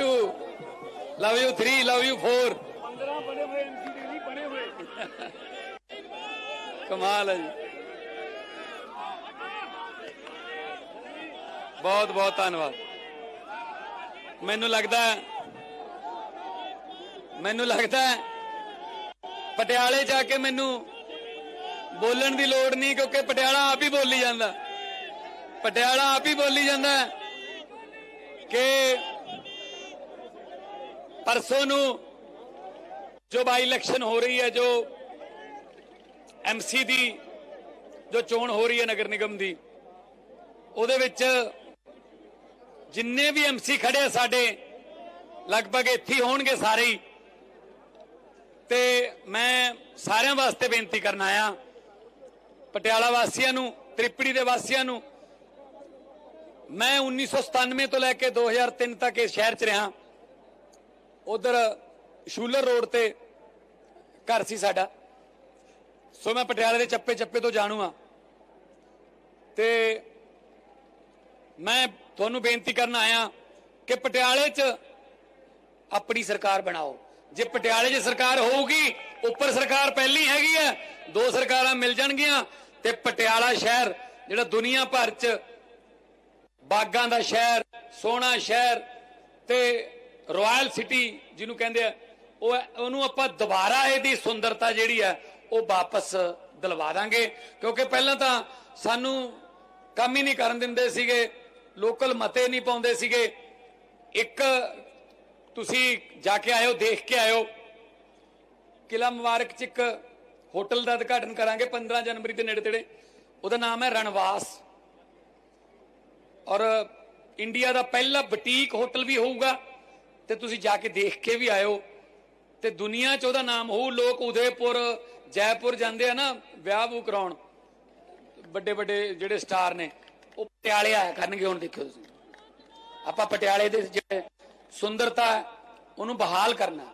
2 love you 3 love you 4 15 ਬਣੇ ਹੋਏ ਕਮਾਲ ਹੈ ਜੀ ਬਹੁਤ ਬਹੁਤ ਧੰਨਵਾਦ ਮੈਨੂੰ ਲੱਗਦਾ ਮੈਨੂੰ ਲੱਗਦਾ ਪਟਿਆਲੇ ਜਾ ਕੇ ਮੈਨੂੰ ਬੋਲਣ ਦੀ ਲੋੜ ਨਹੀਂ ਕਿਉਂਕਿ ਪਟਿਆਲਾ ਆਪ ਹੀ ਬੋਲੀ ਜਾਂਦਾ ਪਟਿਆਲਾ ਆਪ ਹੀ ਬੋਲੀ ਜਾਂਦਾ ਕਿ ਪਰਸੋਂ ਨੂੰ ਜੋ ਬਾਈ ਇਲੈਕਸ਼ਨ ਹੋ ਰਹੀ ਹੈ, ਜੋ ਐਮਸੀ ਦੀ ਜੋ ਚੋਣ ਹੋ ਰਹੀ ਹੈ ਨਗਰ ਨਿਗਮ ਦੀ, ਉਹਦੇ ਵਿੱਚ ਜਿੰਨੇ ਵੀ ਐਮਸੀ ਖੜੇ ਆ ਸਾਡੇ, ਲਗਭਗ ਇੱਥੇ ਹੋਣਗੇ ਸਾਰੇ ਹੀ। ਤੇ ਮੈਂ ਸਾਰਿਆਂ ਵਾਸਤੇ ਬੇਨਤੀ ਕਰਨ ਆਇਆ, ਪਟਿਆਲਾ ਵਾਸੀਆਂ ਨੂੰ, ਤ੍ਰਿਪੜੀ ਦੇ ਵਾਸੀਆਂ ਨੂੰ। ਮੈਂ 1997 ਤੋਂ ਲੈ ਕੇ 2003 ਤੱਕ ਇਸ ਸ਼ਹਿਰ 'ਚ ਰਿਹਾ। ਉਧਰ ਸ਼ੂਲਰ ਰੋਡ ਤੇ ਘਰ ਸੀ ਸਾਡਾ। ਸੋ ਮੈਂ ਪਟਿਆਲੇ ਦੇ ਚੱਪੇ ਚੱਪੇ ਤੋਂ ਜਾਣੂ ਆ ਤੇ ਮੈਂ ਤੁਹਾਨੂੰ ਬੇਨਤੀ ਕਰਨ ਆਇਆ ਕਿ ਪਟਿਆਲੇ 'ਚ ਆਪਣੀ ਸਰਕਾਰ ਬਣਾਓ। ਜੇ ਪਟਿਆਲੇ 'ਚ ਸਰਕਾਰ ਹੋਊਗੀ, ਉੱਪਰ ਸਰਕਾਰ ਪਹਿਲੀ ਹੈਗੀ ਹੈ, ਦੋ ਸਰਕਾਰਾਂ ਮਿਲ ਜਾਣਗੀਆਂ ਤੇ ਪਟਿਆਲਾ ਸ਼ਹਿਰ, ਜਿਹੜਾ ਦੁਨੀਆ ਭਰ 'ਚ ਬਾਗਾਂ ਦਾ ਸ਼ਹਿਰ, ਸੋਹਣਾ ਸ਼ਹਿਰ ਤੇ ਰਾਇਲ ਸਿਟੀ ਜਿਹਨੂੰ ਕਹਿੰਦੇ ਆ, ਉਹ ਉਹਨੂੰ ਆਪਾਂ ਦੁਬਾਰਾ ਇਹਦੀ ਸੁੰਦਰਤਾ ਜਿਹੜੀ ਹੈ, ਉਹ ਵਾਪਸ ਦਿਲਵਾ ਦਾਂਗੇ। ਕਿਉਂਕਿ ਪਹਿਲਾਂ ਤਾਂ ਸਾਨੂੰ ਕੰਮ ਹੀ ਨਹੀਂ ਕਰਨ ਦਿੰਦੇ ਸੀਗੇ ਲੋਕਲ ਮਤੇ ਨਹੀਂ ਪਾਉਂਦੇ ਸੀਗੇ। ਇੱਕ ਤੁਸੀਂ ਜਾ ਕੇ ਆਇਓ, ਦੇਖ ਕੇ ਆਇਓ। ਕਿਲਾ ਮੁਬਾਰਕ ਚ ਇੱਕ ਹੋਟਲ ਦਾ ਉਦਘਾਟਨ ਕਰਾਂਗੇ 15 ਜਨਵਰੀ ਦੇ ਨੇੜੇ ਤੇੜੇ। ਉਹਦਾ ਨਾਮ ਹੈ ਰਣਵਾਸ। ਔਰ ਇੰਡੀਆ ਦਾ ਪਹਿਲਾ ਬੁਟੀਕ ਹੋਟਲ ਵੀ ਹੋਊਗਾ। ਤੇ ਤੁਸੀਂ ਜਾ ਕੇ ਦੇਖ ਕੇ ਵੀ ਆਇਓ। ਤੇ ਦੁਨੀਆ 'ਚ ਉਹਦਾ ਨਾਮ ਹੋਊ ਲੋਕ ਉਦੈਪੁਰ ਜੈਪੁਰ ਜਾਂਦੇ ਆ ਨਾ ਵਿਆਹ ਵੂ ਕਰਾਉਣ। ਵੱਡੇ ਵੱਡੇ ਜਿਹੜੇ ਸਟਾਰ ਨੇ ਉਹ ਪਟਿਆਲੇ ਆਇਆ ਕਰਨਗੇ ਹੁਣ ਦੇਖਿਓ ਤੁਸੀਂ। ਆਪਾਂ ਪਟਿਆਲੇ ਦੇ ਜਿਹੜੇ ਸੁੰਦਰਤਾ ਹੈ, ਉਹਨੂੰ ਬਹਾਲ ਕਰਨਾ।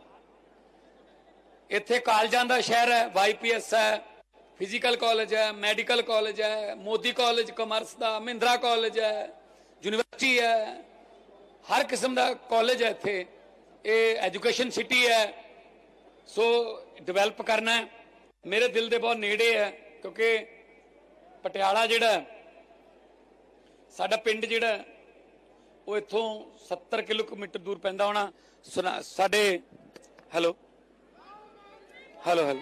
ਇੱਥੇ ਕਾਲਜਾਂ ਦਾ ਸ਼ਹਿਰ ਹੈ ਵਾਈਪੀਐਸ ਹੈ ਫਿਜ਼ੀਕਲ ਕਾਲਜ ਹੈ ਮੈਡੀਕਲ ਕਾਲਜ ਹੈ ਮੋਦੀ ਕਾਲਜ ਕਾਮਰਸ ਦਾ ਮਹਿੰਦਰਾ ਕਾਲਜ ਹੈ ਯੂਨੀਵਰਸਿਟੀ ਹੈ। ਹਰ ਕਿਸਮ ਦਾ ਕਾਲਜ ਹੈ ਇੱਥੇ। ਇਹ ਐਜੂਕੇਸ਼ਨ ਸਿਟੀ ਹੈ। ਸੋ ਡਿਵੈਲਪ ਕਰਨਾ ਮੇਰੇ ਦਿਲ ਦੇ ਬਹੁਤ ਨੇੜੇ ਹੈ, ਕਿਉਂਕਿ ਪਟਿਆਲਾ ਜਿਹੜਾ ਸਾਡਾ ਪਿੰਡ ਜਿਹੜਾ ਉਹ ਇੱਥੋਂ 70 ਕਿਲੋਮੀਟਰ ਦੂਰ ਪੈਂਦਾ ਹੋਣਾ। ਸੁਣਾ- ਸਾਡੇ ਹੈਲੋ ਹੈਲੋ ਹੈਲੋ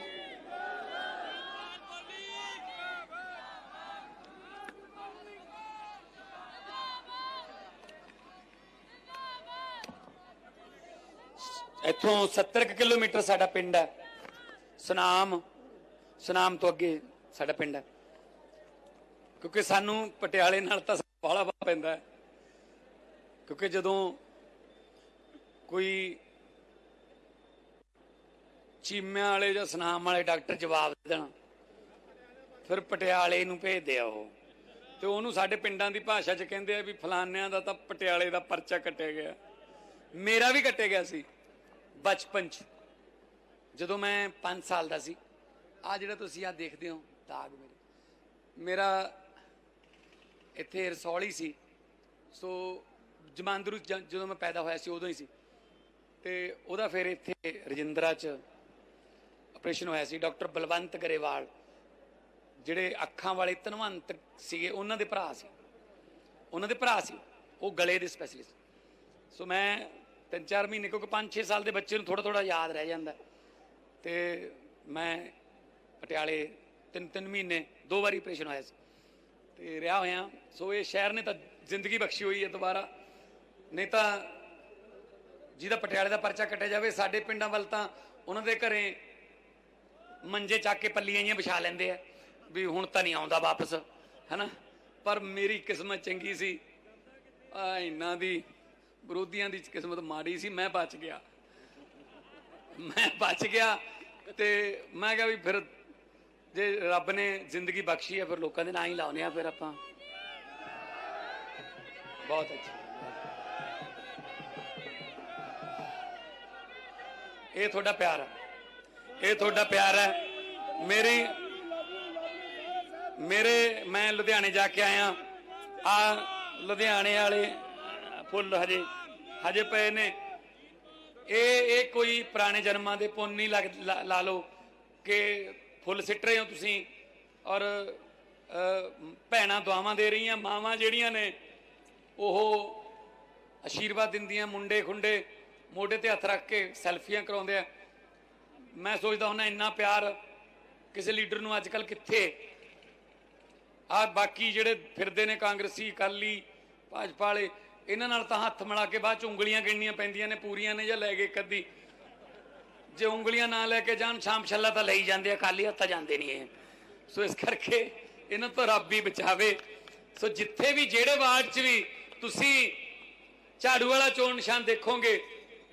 ਇੱਥੋਂ 70 ਕੁ ਕਿਲੋਮੀਟਰ ਸਾਡਾ ਪਿੰਡ ਹੈ। ਸੁਨਾਮ ਸੁਨਾਮ ਤੋਂ ਅੱਗੇ ਸਾਡਾ ਪਿੰਡ ਹੈ। ਕਿਉਂਕਿ ਸਾਨੂੰ ਪਟਿਆਲੇ ਨਾਲ ਤਾਂ ਬਾਹਲਾ ਵਾ ਪੈਂਦਾ ਕਿਉਂਕਿ ਜਦੋਂ ਕੋਈ ਚੀਮਿਆਂ ਵਾਲੇ ਜਾਂ ਸੁਨਾਮ ਵਾਲੇ ਡਾਕਟਰ ਜਵਾਬ ਦੇਣ, ਫਿਰ ਪਟਿਆਲੇ ਨੂੰ ਭੇਜਦੇ ਆ ਉਹ। ਤੇ ਉਹਨੂੰ ਸਾਡੇ ਪਿੰਡਾਂ ਦੀ ਭਾਸ਼ਾ 'ਚ ਕਹਿੰਦੇ ਆ ਵੀ ਫਲਾਨਿਆਂ ਦਾ ਤਾਂ ਪਟਿਆਲੇ ਦਾ ਪਰਚਾ ਕੱਟਿਆ ਗਿਆ। ਮੇਰਾ ਵੀ ਕੱਟਿਆ ਗਿਆ ਸੀ। ਬਚਪਨ 'ਚ। ਜਦੋਂ ਮੈਂ 5 ਸਾਲ ਦਾ ਸੀ ਆ ਜਿਹੜਾ ਤੁਸੀਂ ਆ ਦੇਖਦੇ ਹੋ, ਦਾਗ ਮੇਰੇ। ਮੇਰਾ ਇੱਥੇ ਰਸੌਲੀ ਸੀ। ਸੋ ਜਮਾਂਦਰੂ ਜਦੋਂ ਮੈਂ ਪੈਦਾ ਹੋਇਆ ਸੀ, ਉਦੋਂ ਹੀ ਸੀ। ਤੇ ਉਹਦਾ ਫਿਰ ਇੱਥੇ ਰਜਿੰਦਰਾ 'ਚ ਆਪਰੇਸ਼ਨ ਹੋਇਆ ਸੀ, ਡਾਕਟਰ ਬਲਵੰਤ ਗਰੇਵਾਲ, ਜਿਹੜੇ ਅੱਖਾਂ ਵਾਲੇ ਧਨਵੰਤ ਸੀਗੇ, ਉਹਨਾਂ ਦੇ ਭਰਾ ਸੀ। ਉਹਨਾਂ ਦੇ ਭਰਾ ਸੀ, ਉਹ ਗਲੇ ਦੇ ਸਪੈਸ਼ਲਿਸਟ ਸੋ ਮੈਂ ਤਿੰਨ ਚਾਰ ਮਹੀਨੇ, ਕਿਉਂਕਿ 5-6 ਸਾਲ ਦੇ ਬੱਚੇ ਨੂੰ ਥੋੜਾ ਥੋੜਾ ਯਾਦ ਰਹਿ ਜਾਂਦਾ। ਤੇ ਮੈਂ ਪਟਿਆਲੇ ਤਿੰਨ ਤਿੰਨ ਮਹੀਨੇ ਦੋ ਵਾਰੀ ਆਪਰੇਸ਼ਨ ਹੋਇਆ ਸੀ। ਤੇ ਰਿਹਾ ਹੋਇਆ, ਸੋ ਇਹ ਸ਼ਹਿਰ ਨੇ ਤਾਂ ਜ਼ਿੰਦਗੀ ਬਖਸ਼ੀ ਹੋਈ ਹੈ ਦੁਬਾਰਾ। ਨਹੀਂ ਤਾਂ ਜਿਹਦਾ ਪਟਿਆਲੇ ਦਾ ਪਰਚਾ ਕੱਟਿਆ ਜਾਵੇ, ਸਾਡੇ ਪਿੰਡਾਂ ਵੱਲ ਤਾਂ ਉਹਨਾਂ ਦੇ ਘਰੇ ਮੰਜੇ ਚੱਕ ਕੇ ਪੱਲੀਆਂ ਜੀਆਂ ਵਿਛਾ ਲੈਂਦੇ ਆ, ਵੀ ਹੁਣ ਤਾਂ ਨਹੀਂ ਆਉਂਦਾ ਵਾਪਸ, ਹੈਨਾ? ਪਰ ਮੇਰੀ ਕਿਸਮਤ ਚੰਗੀ ਸੀ। ਆ, ਇਹਨਾਂ ਦੀ ਵਿਰੋਧੀਆਂ ਦੀ ਕਿਸਮਤ ਮਾੜੀ ਸੀ, ਮੈਂ ਬਚ ਗਿਆ। ਮੈਂ ਬਚ ਗਿਆ ਤੇ ਮੈਂ ਕਿਹਾ ਵੀ ਫਿਰ ਜੇ ਰੱਬ ਨੇ ਜ਼ਿੰਦਗੀ ਬਖਸ਼ੀ ਹੈ, ਫਿਰ ਲੋਕਾਂ ਦੇ ਨਾਂ ਹੀ ਲਾਉਨੇ ਆ ਫਿਰ ਆਪਾਂ। ਬਹੁਤ ਅੱਛਾ। ਇਹ ਤੁਹਾਡਾ ਪਿਆਰ ਹੈ। ਇਹ ਤੁਹਾਡਾ ਪਿਆਰ ਹੈ। ਮੇਰੀ, ਮੇਰੇ, ਮੈਂ ਲੁਧਿਆਣੇ ਜਾ ਕੇ ਆਇਆ। ਆ ਲੁਧਿਆਣੇ ਵਾਲੇ ਫੁੱਲ ਹਜੇ ਹਜੇ ਪਏ ਨੇ। ਇਹ ਇਹ ਕੋਈ ਪੁਰਾਣੇ ਜਨਮਾਂ ਦੇ ਪੁੰਨ ਨਹੀਂ ਲੱਗ ਲਾ- ਲਾ ਲਓ ਕਿ ਫੁੱਲ ਸਿੱਟ ਰਹੇ ਹੋ ਤੁਸੀਂ ਔਰ ਅਹ, ਭੈਣਾਂ ਦੁਆਵਾਂ ਦੇ ਰਹੀਆਂ ਮਾਵਾਂ ਜਿਹੜੀਆਂ ਨੇ ਉਹ ਆਸ਼ੀਰਵਾਦ ਦਿੰਦੀਆਂ ਮੁੰਡੇ ਖੁੰਡੇ ਮੋਢੇ ਤੇ ਹੱਥ ਰੱਖ ਕੇ ਸੈਲਫੀਆਂ ਕਰਾਉਂਦੇ ਆ। ਮੈਂ ਸੋਚਦਾ ਹੁੰਦਾ ਇੰਨਾ ਪਿਆਰ ਕਿਸੇ ਲੀਡਰ ਨੂੰ ਅੱਜ ਕੱਲ ਕਿੱਥੇ? ਆ ਬਾਕੀ ਜਿਹੜੇ ਫਿਰਦੇ ਨੇ ਕਾਂਗਰਸੀ ਅਕਾਲੀ ਭਾਜਪਾ ਵਾਲੇ ਇਹਨਾਂ ਨਾਲ ਤਾਂ ਹੱਥ ਮਿਲਾ ਕੇ ਬਾਅਦ ਚ ਉਂਗਲੀਆਂ ਗਿਣਨੀਆਂ ਪੈਂਦੀਆਂ ਨੇ, ਪੂਰੀਆਂ ਨੇ ਜਾਂ ਲੈ ਗਏ ਕੱਦੀ ਜੇ ਉਂਗਲੀਆਂ ਨਾ ਲੈ ਕੇ ਜਾਣ, ਸ਼ਾਮ ਛੱਲਾ ਤਾਂ ਲਈ ਜਾਂਦੇ ਆ ਖਾਲੀ ਹੱਥ ਜਾਂਦੇ ਨਹੀਂ ਇਹ। ਸੋ ਇਸ ਕਰਕੇ ਇਹਨਾਂ ਤੋਂ ਰੱਬ ਹੀ ਬਚਾਵੇ। ਸੋ ਜਿੱਥੇ ਵੀ, ਜਿਹੜੇ ਵਾਰਡ 'ਚ ਵੀ ਤੁਸੀਂ ਝਾੜੂ ਵਾਲਾ ਚੋਣ ਨਿਸ਼ਾਨ ਦੇਖੋਗੇ,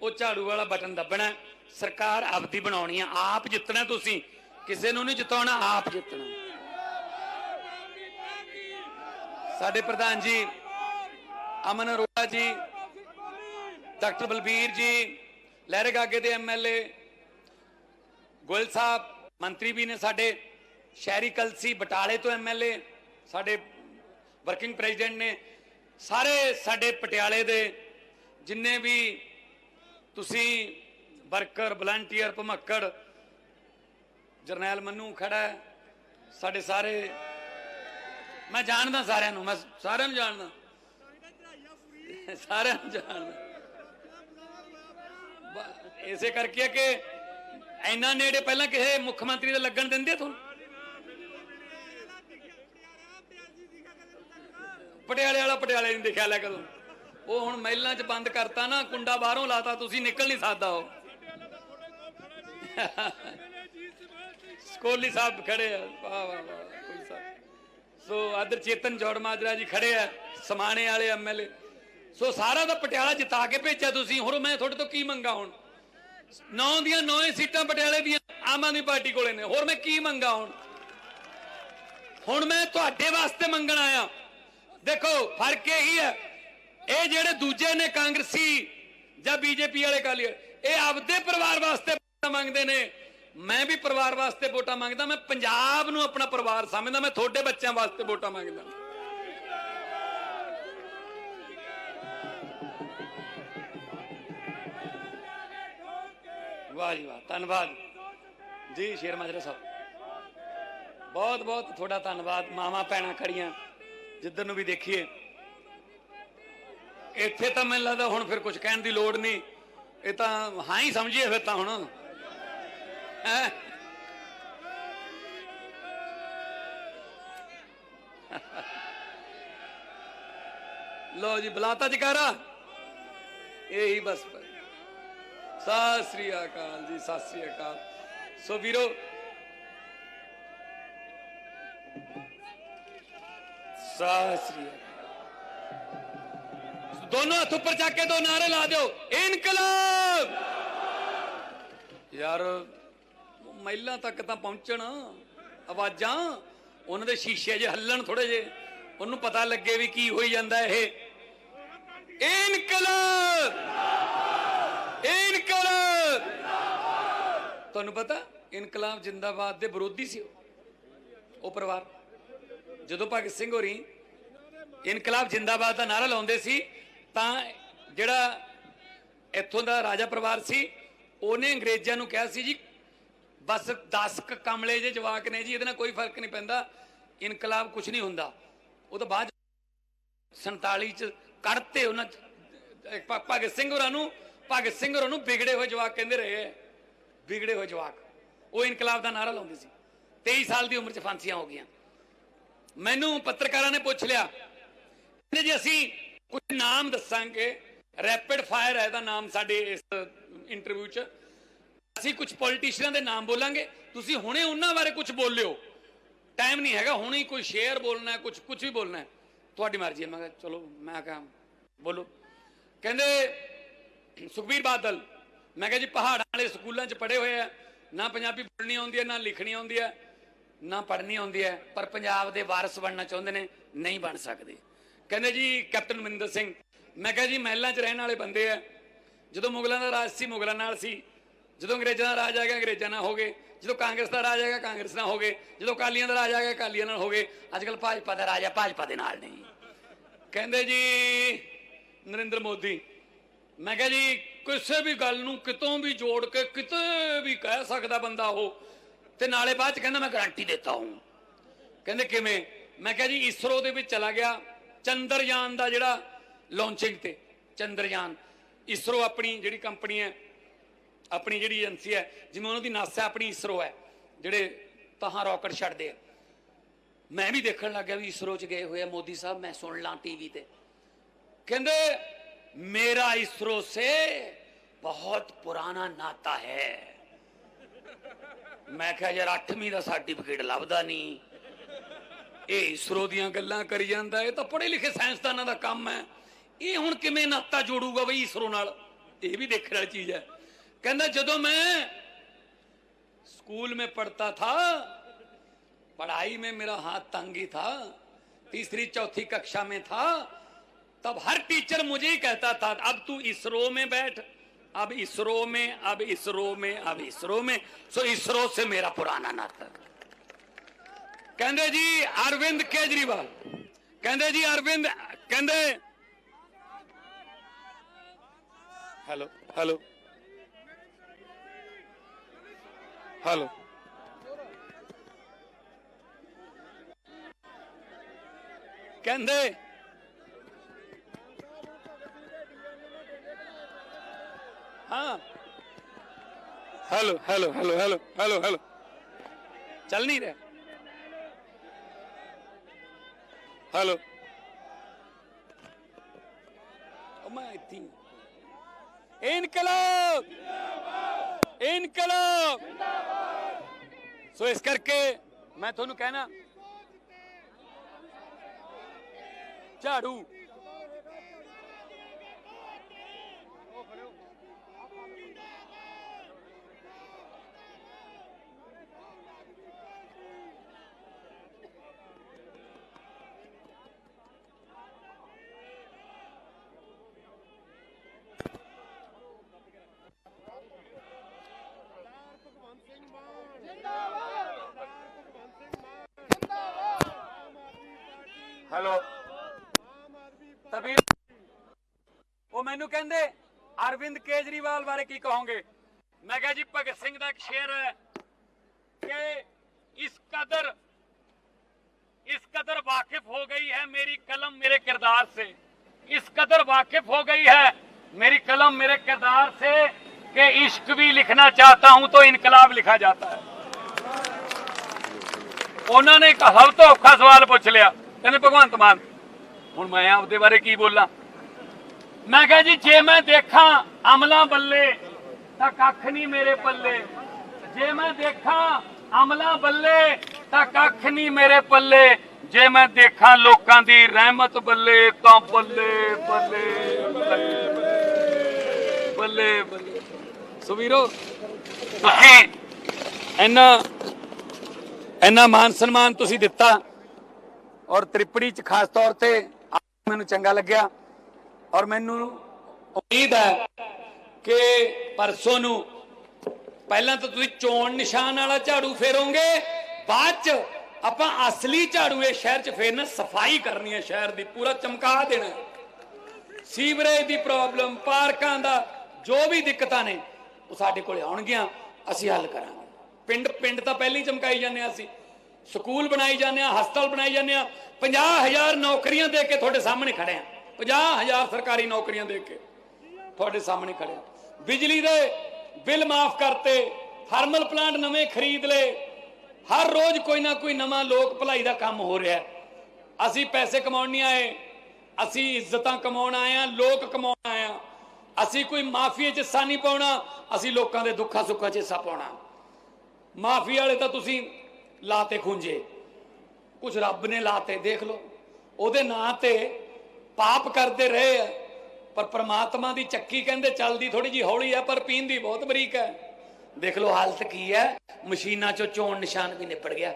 ਉਹ ਝਾੜੂ ਵਾਲਾ ਬਟਨ ਦੱਬਣਾ ਸਰਕਾਰ ਆਪਦੀ ਬਣਾਉਣੀ ਆ, ਆਪ ਜਿੱਤਣਾ ਤੁਸੀਂ। ਕਿਸੇ ਨੂੰ ਨਹੀਂ ਜਿਤਾਉਣਾ, ਆਪ ਜਿੱਤਣਾ। ਸਾਡੇ ਪ੍ਰਧਾਨ ਜੀ ਅਮਨ ਅਰੋੜਾ ਜੀ, ਡਾਕਟਰ ਬਲਬੀਰ ਜੀ, ਲਹਿਰੇ ਗਾਗੇ ਦੇ ਐਮਐਲਏ ਗੋਇਲ ਸਾਹਿਬ, ਮੰਤਰੀ ਵੀ ਨੇ ਸਾਡੇ, ਸ਼ਹਿਰੀ ਕਲਸੀ ਬਟਾਲੇ ਤੋਂ ਐਮਐਲਏ ਸਾਡੇ ਵਰਕਿੰਗ ਪ੍ਰੈਜ਼ੀਡੈਂਟ ਨੇ, ਸਾਰੇ ਸਾਡੇ ਪਟਿਆਲੇ ਦੇ ਜਿੰਨੇ ਵੀ ਤੁਸੀਂ ਵਰਕਰ, ਵਲੰਟੀਅਰ, ਭਮੱਕੜ, ਜਰਨੈਲ ਮੰਨੂ ਖੜਾ ਸਾਡੇ ਸਾਰੇ, ਮੈਂ ਜਾਣਦਾ ਸਾਰਿਆਂ ਨੂੰ, ਮੈਂ ਸਾਰਿਆਂ ਨੂੰ ਜਾਣਦਾ। ਸਾਰਿਆਂ ਨੂੰ ਜਾਣਦਾ। ਇਸੇ ਕਰਕੇ ਕਿ ਇੰਨਾ ਨੇੜੇ ਪਹਿਲਾਂ ਕਿਸੇ ਮੁੱਖ ਮੰਤਰੀ ਦੇ ਲੱਗਣ ਦਿੰਦੇ ਤੁਹਾਨੂੰ? ਪਟਿਆਲੇ ਵਾਲਾ ਪਟਿਆਲੇ ਨਹੀਂ ਦੇਖਿਆ ਲੈ ਕਦੋਂ। ਉਹ ਹੁਣ ਮਹਿਲਾਂ 'ਚ ਬੰਦ ਕਰਤਾ ਨਾ, ਕੁੰਡਾ ਬਾਹਰੋਂ ਲਾਤਾ, ਤੁਸੀਂ ਨਿਕਲ ਨਹੀਂ ਸਕਦਾ ਉਹ। ਸਕੋਲੀ ਸਾਹਿਬ ਖੜੇ ਆ। ਵਾਹ ਵਾਹ ਵਾਹ ਸੋ। ਆਦਰ ਚੇਤਨ ਜੋੜ ਮਾਜਰਾ ਜੀ ਖੜੇ ਆ, ਸਮਾਣੇ ਵਾਲੇ ਐਮਐਲਏ ਸੋ ਸਾਰਾ ਦਾ ਪਟਿਆਲਾ ਜਿਤਾ ਕੇ ਭੇਜਿਆ ਤੁਸੀਂ। ਹੋਰ ਮੈਂ ਤੁਹਾਡੇ ਤੋਂ ਕੀ ਮੰਗਾ ਹੁਣ? ਨੌ ਦੀਆਂ ਨੌ ਸੀਟਾਂ ਪਟਿਆਲੇ ਦੀਆਂ ਆਮ ਆਦਮੀ ਪਾਰਟੀ ਕੋਲੇ ਨੇ। ਹੋਰ ਮੈਂ ਕੀ ਮੰਗਾ ਹੁਣ? ਹੁਣ ਮੈਂ ਤੁਹਾਡੇ ਵਾਸਤੇ ਮੰਗਣ ਆਇਆ। ਦੇਖੋ, ਫ਼ਰਕ ਇਹੀ ਹੈ। ਇਹ ਜਿਹੜੇ ਦੂਜੇ ਨੇ ਕਾਂਗਰਸੀ ਜਾਂ ਬੀਜੇਪੀ ਵਾਲੇ ਕਾਲੀ ਇਹ ਆਪਦੇ ਪਰਿਵਾਰ ਵਾਸਤੇ ਮੰਗਦੇ ਨੇ। ਮੈਂ ਵੀ ਪਰਿਵਾਰ ਵਾਸਤੇ ਵੋਟਾਂ ਮੰਗਦਾ। ਮੈਂ ਪੰਜਾਬ ਨੂੰ ਆਪਣਾ ਪਰਿਵਾਰ ਸਮਝਦਾ। ਮੈਂ ਤੁਹਾਡੇ ਬੱਚਿਆਂ ਵਾਸਤੇ ਵੋਟਾਂ ਮੰਗਦਾ। ਵਾਹ ਜੀ ਵਾਹ, ਧੰਨਵਾਦ। ਜੀ, ਸ਼ੇਰ ਮਾਜਰਾ ਸਾਹਿਬ। ਬਹੁਤ ਬਹੁਤ ਤੁਹਾਡਾ ਧੰਨਵਾਦ। ਮਾਵਾ ਭੈਣਾਂ ਖੜੀਆਂ, ਜਿੱਧਰ ਨੂੰ ਵੀ ਦੇਖੀਏ। ਇੱਥੇ ਤਾਂ ਮੈਨੂੰ ਲੱਗਦਾ ਹੁਣ ਫਿਰ ਕੁਝ ਕਹਿਣ ਦੀ ਲੋੜ ਨਹੀਂ। ਇਹ ਤਾਂ ਹਾਂ ਹੀ ਸਮਝੀਏ ਫਿਰ ਤਾਂ ਹੁਣ। ਹੈਂ? ਲੋ ਜੀ, ਬੁਲਾਤਾ ਜਕਾਰਾ। ਇਹੀ ਬਸ ਸਤਿ ਸ੍ਰੀ ਅਕਾਲ ਜੀ, ਸਤਿ ਸ੍ਰੀ ਅਕਾਲ। ਸੋ ਵੀਰੋ, ਸਤਿ ਸ੍ਰੀ ਅਕਾਲ। ਦੋਨੋਂ ਹੱਥ ਉੱਪਰ ਚੱਕ ਕੇ ਦੋ ਨਾਰੇ ਲਾ ਦਿਓ। ਇਨਕਲਾਬ! ਯਾਰ ਮਹਿਲਾਂ ਤੱਕ ਤਾਂ ਪਹੁੰਚਣ, ਆਵਾਜ਼ਾਂ, ਉਹਨਾਂ ਦੇ ਸ਼ੀਸ਼ੇ ਜੇ ਹੱਲਣ ਥੋੜੇ ਜੇ ਉਹਨੂੰ ਪਤਾ ਲੱਗੇ ਵੀ ਕੀ ਹੋਈ ਜਾਂਦਾ ਇਹ। ਇਨਕਲਾਬ! ਤੁਹਾਨੂੰ ਪਤਾ, ਇਨਕਲਾਬ ਜਿੰਦਾਬਾਦ ਦੇ ਵਿਰੋਧੀ ਸੀ ਉਹ। ਪਰਿਵਾਰ। ਜਦੋਂ ਭਗਤ ਸਿੰਘ ਹੋਰੀ ਇਨਕਲਾਬ ਜਿੰਦਾਬਾਦ ਦਾ ਨਾਰਾ ਲਾਉਂਦੇ ਸੀ, ਤਾਂ ਜਿਹੜਾ ਇੱਥੋਂ ਦਾ ਰਾਜਾ ਪਰਿਵਾਰ ਸੀ, ਉਹਨੇ ਅੰਗਰੇਜ਼ਾਂ ਨੂੰ ਕਿਹਾ ਸੀ ਜੀ, ਬਸ 10 ਕ ਕਮਲੇ ਜੇ ਜਵਾਕ ਨੇ ਜੀ, ਇਹਦੇ ਨਾਲ ਕੋਈ ਫ਼ਰਕ ਨਹੀਂ ਪੈਂਦਾ, ਇਨਕਲਾਬ ਕੁਝ ਨਹੀਂ ਹੁੰਦਾ। ਉਹ ਤਾਂ ਬਾਅਦ 47 ਚ ਕੱਢਤੇ ਉਹਨਾਂ ਭਗਤ ਸਿੰਘ ਹੋਰਾਂ ਨੂੰ, ਭਗਤ ਸਿੰਘ ਹੋਰਾਂ ਨੂੰ ਵਿਗੜੇ ਹੋਏ ਜਵਾਕ ਕਹਿੰਦੇ ਰਹੇ ਹੈ। ਵਿਗੜੇ ਹੋਏ ਜਵਾਕ। ਉਹ ਇਨਕਲਾਬ ਦਾ ਨਾਰਾ ਲਾਉਂਦੇ ਸੀ। 23 ਸਾਲ ਦੀ ਉਮਰ 'ਚ ਫਾਂਸੀਆਂ ਹੋ ਗਈਆਂ। ਮੈਨੂੰ ਪੱਤਰਕਾਰਾਂ ਨੇ ਪੁੱਛ ਲਿਆ, ਕਹਿੰਦੇ ਜੀ ਅਸੀਂ ਕੁਝ ਨਾਮ ਦੱਸਾਂਗੇ। ਰੈਪਿਡ ਫਾਇਰ ਹੈ ਇਹਦਾ ਨਾਮ ਸਾਡੇ ਇਸ ਇੰਟਰਵਿਊ 'ਚ। ਅਸੀਂ ਕੁਝ ਪੋਲੀਟੀਸ਼ੀਅਨਾਂ ਦੇ ਨਾਮ ਬੋਲਾਂਗੇ। ਤੁਸੀਂ ਹੁਣੇ ਉਹਨਾਂ ਬਾਰੇ ਕੁਝ ਬੋਲਿਓ। ਟਾਈਮ ਨਹੀਂ ਹੈਗਾ, ਹੁਣੇ ਹੀ ਕੋਈ ਸ਼ੇਅਰ ਬੋਲਣਾ ਹੈ ਕੁਝ ਕੁਝ ਵੀ ਬੋਲਣਾ ਹੈ। ਤੁਹਾਡੀ ਮਰਜ਼ੀ ਹੈ। ਮੈਂ ਕਿਹਾ, ਚਲੋ, ਮੈਂ ਕਿਹਾ, ਬੋਲੋ। ਕਹਿੰਦੇ, ਸੁਖਬੀਰ ਬਾਦਲ ਮੈਂ ਕਿਹਾ ਜੀ ਪਹਾੜਾਂ ਵਾਲੇ ਸਕੂਲਾਂ 'ਚ ਪੜ੍ਹੇ ਹੋਏ ਆ, ਨਾ ਪੰਜਾਬੀ ਬੋਲਣੀ ਆਉਂਦੀ ਹੈ, ਨਾ ਲਿਖਣੀ ਆਉਂਦੀ ਹੈ, ਨਾ ਪੜ੍ਹਨੀ ਆਉਂਦੀ ਹੈ, ਪਰ ਪੰਜਾਬ ਦੇ ਵਾਰਿਸ ਬਣਨਾ ਚਾਹੁੰਦੇ ਨੇ, ਨਹੀਂ ਬਣ ਸਕਦੇ। ਕਹਿੰਦੇ ਜੀ ਕੈਪਟਨ ਮਨਿੰਦਰ ਸਿੰਘ, ਮੈਂ ਕਿਹਾ ਜੀ ਮਹਿਲਾਂ 'ਚ ਰਹਿਣ ਵਾਲੇ ਬੰਦੇ ਆ, ਜਦੋਂ ਮੁਗਲਾਂ ਦਾ ਰਾਜ ਸੀ, ਮੁਗਲਾਂ ਨਾਲ ਸੀ, ਜਦੋਂ ਅੰਗਰੇਜ਼ਾਂ ਦਾ ਰਾਜ ਆ ਗਿਆ, ਅੰਗਰੇਜ਼ਾਂ ਨਾਲ ਹੋ ਗਏ, ਜਦੋਂ ਕਾਂਗਰਸ ਦਾ ਰਾਜ ਆ ਗਿਆ, ਕਾਂਗਰਸ ਨਾਲ ਹੋ ਗਏ, ਜਦੋਂ ਕਾਲੀਆਂ ਦਾ ਰਾਜ ਆ ਗਿਆ ਕਾਲੀਆਂ ਨਾਲ ਹੋ ਗਏ ਅੱਜ ਕੱਲ ਭਾਜਪਾ ਦਾ ਰਾਜ ਆ, ਭਾਜਪਾ ਦੇ ਨਾਲ ਨਹੀਂ। ਕਹਿੰਦੇ ਜੀ ਨਰਿੰਦਰ ਮੋਦੀ ਮੈਂ ਕਿਹਾ ਜੀ, ਕਿਸੇ ਵੀ ਗੱਲ ਨੂੰ ਕਿਤੋਂ ਵੀ ਜੋੜ ਕੇ ਕਿਤੇ ਵੀ ਕਹਿ ਸਕਦਾ ਬੰਦਾ ਉਹ। ਤੇ ਨਾਲੇ ਬਾਅਦ ਚ ਕਹਿੰਦਾ, ਮੈਂ ਗਾਰੰਟੀ ਦਿੱਤਾ ਹੂੰ। ਕਹਿੰਦੇ ਕਿਵੇਂ? ਮੈਂ ਕਿਹਾ ਜੀ, ਇਸਰੋ ਦੇ ਵਿੱਚ ਚਲਾ ਗਿਆ, ਚੰਦਰਯਾਨ ਦਾ ਜਿਹੜਾ ਲਾਂਚਿੰਗ ਤੇ, ਚੰਦਰਯਾਨ। ਇਸਰੋ ਆਪਣੀ ਜਿਹੜੀ ਕੰਪਨੀ ਹੈ, ਆਪਣੀ ਜਿਹੜੀ ਏਜੰਸੀ ਹੈ, ਜਿਵੇਂ ਉਹਨਾਂ ਦੀ ਨਾਸਾ ਆਪਣੀ ਇਸਰੋ ਹੈ, ਜਿਹੜੇ ਤਹਾਂ ਰਾਕਟ ਛੱਡਦੇ ਆ। ਮੈਂ ਵੀ ਦੇਖਣ ਲੱਗ ਗਿਆ ਵੀ ਇਸਰੋ ਚ ਗਏ ਹੋਏ ਆ ਮੋਦੀ ਸਾਹਿਬ, ਮੈਂ ਸੁਣ ਲਾਂ ਟੀਵੀ ਤੇ। ਕਹਿੰਦੇ मेरा इसरो से ਬਹੁਤ ਪੁਰਾਣਾ ਨਾਤਾ ਹੈ ਮੈਂ ਕਿਹਾ ਯਾਰ 8ਵੀਂ ਦਾ ਸਰਟੀਫਿਕੇਟ ਲੱਭਦਾ ਨਹੀਂ ਇਹ ਇਸਰੋ ਦੀਆਂ ਗੱਲਾਂ ਕਰੀ ਜਾਂਦਾ ਇਹ ਤਾਂ ਪੜ੍ਹੇ ਲਿਖੇ ਸਾਇੰਸਦਾਨਾਂ ਦਾ ਕੰਮ ਹੈ ਇਹ ਹੁਣ ਕਿਵੇਂ ਨਾਤਾ ਜੋੜੂਗਾ ਬਈ ਇਸਰੋ ਨਾਲ ਇਹ ਵੀ ਦੇਖਣ ਵਾਲੀ ਚੀਜ਼ ਹੈ ਕਹਿੰਦਾ ਜਦੋਂ ਮੈਂ स्कूल में पढ़ता था, पढ़ाई में मेरा हाथ तंगी था, तीसरी, चौथी कक्षा में था तब हर टीचर मुझे ही कहता था अब तू इसरो में बैठ अब इसरो में अब इसरो में अब इसरो में सो इसरो से मेरा पुराना नाता। कहते जी अरविंद केजरीवाल। कहते जी अरविंद कहते हेलो हेलो हेलो। कहते ਹਾਂ। Hello hello hello hello hello hello ਚੱਲ ਨਹੀਂ ਰਿਹਾ। ਹੈਲੋ ਮੈਂ ਇੱਥੇ ਹੀ ਹਾਂ। ਇਨਕਲਾਬ! ਇਨਕਲਾਬ! ਸੋ ਇਸ ਕਰਕੇ ਮੈਂ ਤੁਹਾਨੂੰ ਕਹਿਣਾ ਝਾੜੂ ਭਗਵੰਤ ਸਿੰਘ ਮਾਨ ਜਿੰਦਾਬਾਦ ਭਗਵੰਤ ਸਿੰਘ ਮਾਨ ਜਿੰਦਾਬਾਦ ਆਮ ਆਦਮੀ ਪਾਰਟੀ ਹੈਲੋ ਆਮ ਆਦਮੀ ਤਬੀਰ ਉਹ ਮੈਨੂੰ ਕਹਿੰਦੇ ਅਰਵਿੰਦ ਕੇਜਰੀਵਾਲ ਬਾਰੇ ਕੀ ਕਹੋਗੇ ਮੈਂ ਕਿਹਾ ਜੀ ਭਗਤ ਸਿੰਘ ਦਾ ਇੱਕ ਸ਼ੇਰ ਹੈ ਕਿ ਇਸ ਕਦਰ इस कदर वाकिफ हो गई है मेरी कलम मेरे किरदार से इस कदर वाकिफ हो गई है मेरी कलम मेरे किरदार से कि इश्क भी लिखना चाहता हूं तो इनकलाब लिखा जाता है ਉਹਨਾਂ ਨੇ ਇੱਕ ਸਭ ਤੋਂ ਔਖਾ ਸਵਾਲ ਪੁੱਛ ਲਿਆ ਕਹਿੰਦੇ, ਭਗਵੰਤ ਮਾਨ, ਹੁਣ ਮੈਂ ਆਪਦੇ ਬਾਰੇ ਕੀ ਬੋਲਾਂ? ਮੈਂ ਕਿਹਾ, ਜੀ, ਜੇ ਮੈਂ ਦੇਖਾਂ ਅਮਲਾ ਬੱਲੇ, ਤਾਂ ਕੱਖ ਨਹੀਂ ਮੇਰੇ ਪੱਲੇ। ਜੇ ਮੈਂ ਦੇਖਾਂ ਅਮਲਾਂ ਬੱਲੇ, ਤਾਂ ਕੱਖ ਨਹੀਂ ਮੇਰੇ ਪੱਲੇ। ਜੇ ਮੈਂ ਦੇਖਾਂ ਲੋਕਾਂ ਦੀ ਰਹਿਮਤ ਬੱਲੇ, ਤਾਂ ਬੱਲੇ ਬੱਲੇ ਬੱਲੇ ਬੱਲੇ ਬੱਲੇ। ਸੋ ਵੀਰੋ, ਤੁਸੀਂ ਇੰਨਾ ਇੰਨਾ ਮਾਨ ਸਨਮਾਨ ਤੁਸੀਂ ਦਿੱਤਾ। ਔਰ ਤ੍ਰਿਪੜੀ ਚ ਖਾਸ ਤੌਰ ਤੇ ਮੈਨੂੰ ਚੰਗਾ ਲੱਗਿਆ। ਔਰ ਮੈਨੂੰ ਉਮੀਦ ਹੈ ਕਿ ਪਰਸੋਂ ਨੂੰ ਪਹਿਲਾਂ ਤਾਂ ਤੁਸੀਂ ਚੋਣ ਨਿਸ਼ਾਨ ਵਾਲਾ ਝਾੜੂ ਫੇਰੋਗੇ, ਬਾਅਦ ਚ ਆਪਾਂ ਅਸਲੀ ਝਾੜੂ ਇਹ ਸ਼ਹਿਰ ਚ ਫੇਰਨਾ, ਸਫ਼ਾਈ ਕਰਨੀ ਹੈ ਸ਼ਹਿਰ ਦੀ, ਪੂਰਾ ਚਮਕਾ ਦੇਣਾ ਸੀਵਰੇਜ ਦੀ ਪ੍ਰੋਬਲਮ, ਪਾਰਕਾਂ ਦਾ, ਜੋ ਵੀ ਦਿੱਕਤਾਂ ਨੇ, ਉਹ ਸਾਡੇ ਕੋਲੇ ਆਉਣਗੀਆਂ, ਅਸੀਂ ਹੱਲ ਕਰਾਂਗੇ। ਪਿੰਡ ਪਿੰਡ ਤਾਂ ਪਹਿਲਾਂ ਹੀ ਚਮਕਾਈ ਜਾਂਦੇ ਆ ਅਸੀਂ। ਸਕੂਲ ਬਣਾਈ ਜਾਂਦੇ ਆ, ਹਸਪਤਾਲ ਬਣਾਈ ਜਾਂਦੇ ਆ। 50000 ਨੌਕਰੀਆਂ ਦੇ ਕੇ ਤੁਹਾਡੇ ਸਾਹਮਣੇ ਖੜੇ ਆ। 50000 ਸਰਕਾਰੀ ਨੌਕਰੀਆਂ ਦੇ ਕੇ ਤੁਹਾਡੇ ਸਾਹਮਣੇ ਖੜੇ ਆ। ਬਿਜਲੀ ਦੇ ਬਿੱਲ ਮਾਫ ਕਰਤੇ, ਥਰਮਲ ਪਲਾਂਟ ਨਵੇਂ ਖਰੀਦ ਲਏ। ਹਰ ਰੋਜ਼ ਕੋਈ ਨਾ ਕੋਈ ਨਵਾਂ ਲੋਕ ਭਲਾਈ ਦਾ ਕੰਮ ਹੋ ਰਿਹਾ ਅਸੀਂ ਪੈਸੇ ਕਮਾਉਣ ਨਹੀਂ ਆਏ, ਅਸੀਂ ਇੱਜ਼ਤਾਂ ਕਮਾਉਣ ਆਏ ਆ, ਲੋਕ ਕਮਾਉਣ ਆਏ ਆ। ਅਸੀਂ ਕੋਈ ਮਾਫੀਏ 'ਚ ਹਿੱਸਾ ਨਹੀਂ ਪਾਉਣਾ, ਅਸੀਂ ਲੋਕਾਂ ਦੇ ਦੁੱਖਾਂ ਸੁੱਖਾਂ 'ਚ ਹਿੱਸਾ ਪਾਉਣਾ। ਮਾਫੀ ਵਾਲੇ ਤਾਂ ਤੁਸੀਂ ਲਾਤੇ ਖੁੰਝੇ। ਕੁਝ ਰੱਬ ਨੇ ਲਾਤੇ, ਦੇਖ ਲਓ। ਉਹਦੇ ਨਾਂ ਤੇ ਪਾਪ ਕਰਦੇ ਰਹੇ ਆ, ਪਰ ਪ੍ਰਮਾਤਮਾ ਦੀ ਚੱਕੀ ਕਹਿੰਦੇ ਚੱਲਦੀ ਥੋੜੀ ਜੀ ਹੌਲੀ ਆ, ਪਰ ਪੀਂਦੀ ਬਹੁਤ ਬਰੀਕ ਹੈ ਦੇਖ ਲਓ ਹਾਲਤ ਕੀ ਹੈ ਮਸ਼ੀਨਾਂ 'ਚੋਂ ਚੋਣ ਨਿਸ਼ਾਨ ਵੀ ਨਿਪਟ ਗਿਆ।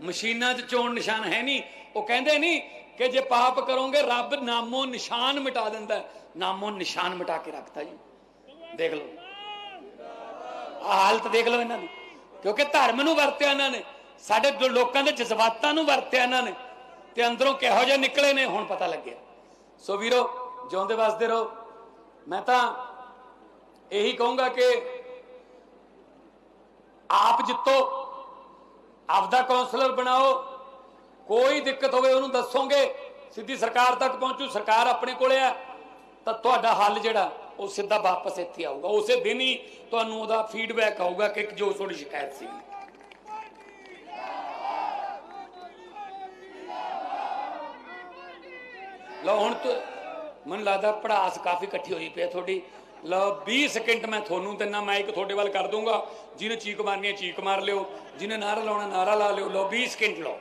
ਮਸ਼ੀਨਾਂ 'ਚ ਚੋਣ ਨਿਸ਼ਾਨ ਹੈ ਨਹੀਂ। ਉਹ ਕਹਿੰਦੇ ਨਹੀਂ ਕਿ ਜੇ ਪਾਪ ਕਰੋਗੇ, ਰੱਬ ਨਾਮੋ ਨਿਸ਼ਾਨ ਮਿਟਾ ਦਿੰਦਾ। ਨਾਮੋ ਨਿਸ਼ਾਨ ਮਿਟਾ ਕੇ ਰੱਖਦਾ ਜੀ। ਦੇਖ ਲਓ। ਹਾਲਤ ਦੇਖ ਲਓ ਇਹਨਾਂ ਦੀ। ਕਿਉਂਕਿ ਧਰਮ ਨੂੰ ਵਰਤਿਆ ਇਹਨਾਂ ਨੇ। ਸਾਡੇ ਜੋ ਲੋਕਾਂ ਦੇ ਜਜ਼ਬਾਤਾਂ ਨੂੰ ਵਰਤਿਆ ਇਹਨਾਂ ਨੇ ਤੇ ਅੰਦਰੋਂ ਕਿਹੋ ਜਿਹੇ ਨਿਕਲੇ ਨੇ, ਹੁਣ ਪਤਾ ਲੱਗਿਆ। ਸੋ ਵੀਰੋ, ਜਿਉਂਦੇ ਵਸਦੇ ਰਹੋ। ਮੈਂ ਤਾਂ ਇਹੀ ਕਹੂੰਗਾ ਕਿ ਆਪ ਜਿੱਤੋ, ਆਪਦਾ ਕਾਉਂਸਲਰ ਬਣਾਓ। ਕੋਈ ਦਿੱਕਤ ਹੋਵੇ ਉਹਨੂੰ ਦੱਸੋਗੇ, ਸਿੱਧੀ ਸਰਕਾਰ ਤੱਕ ਪਹੁੰਚੂ, ਸਰਕਾਰ ਆਪਣੇ ਕੋਲੇ ਆ, ਤਾਂ ਤੁਹਾਡਾ ਹੱਲ ਜਿਹੜਾ, ਉਹ ਸਿੱਧਾ ਵਾਪਸ ਇੱਥੇ ਆਊਗਾ। ਉਸੇ ਦਿਨ ਹੀ ਤੁਹਾਨੂੰ ਉਹਦਾ ਫੀਡਬੈਕ ਆਊਗਾ ਕਿ ਜੋ ਤੁਹਾਡੀ ਸ਼ਿਕਾਇਤ ਸੀ ਲਓ, ਹੁਣ ਤੋਂ ਮੈਨੂੰ ਲੱਗਦਾ ਪੜਾਸ ਕਾਫੀ ਇਕੱਠੀ ਹੋਈ ਪਈ ਹੈ ਤੁਹਾਡੀ। ਲਓ 20 ਸਕਿੰਟ ਮੈਂ ਤੁਹਾਨੂੰ ਦਿੰਨਾ ਮਾਈਕ ਤੁਹਾਡੇ ਵੱਲ ਕਰ ਦੂੰਗਾ ਜਿਹਨੇ ਚੀਕ ਮਾਰਨੀ ਹੈ, ਚੀਕ ਮਾਰ ਲਿਓ। ਜਿਹਨੇ ਨਾਰਾ ਲਾਉਣਾ ਨਾਰਾ ਲਾ ਲਿਓ। ਲਓ 20 ਸਕਿੰਟ ਲਓ।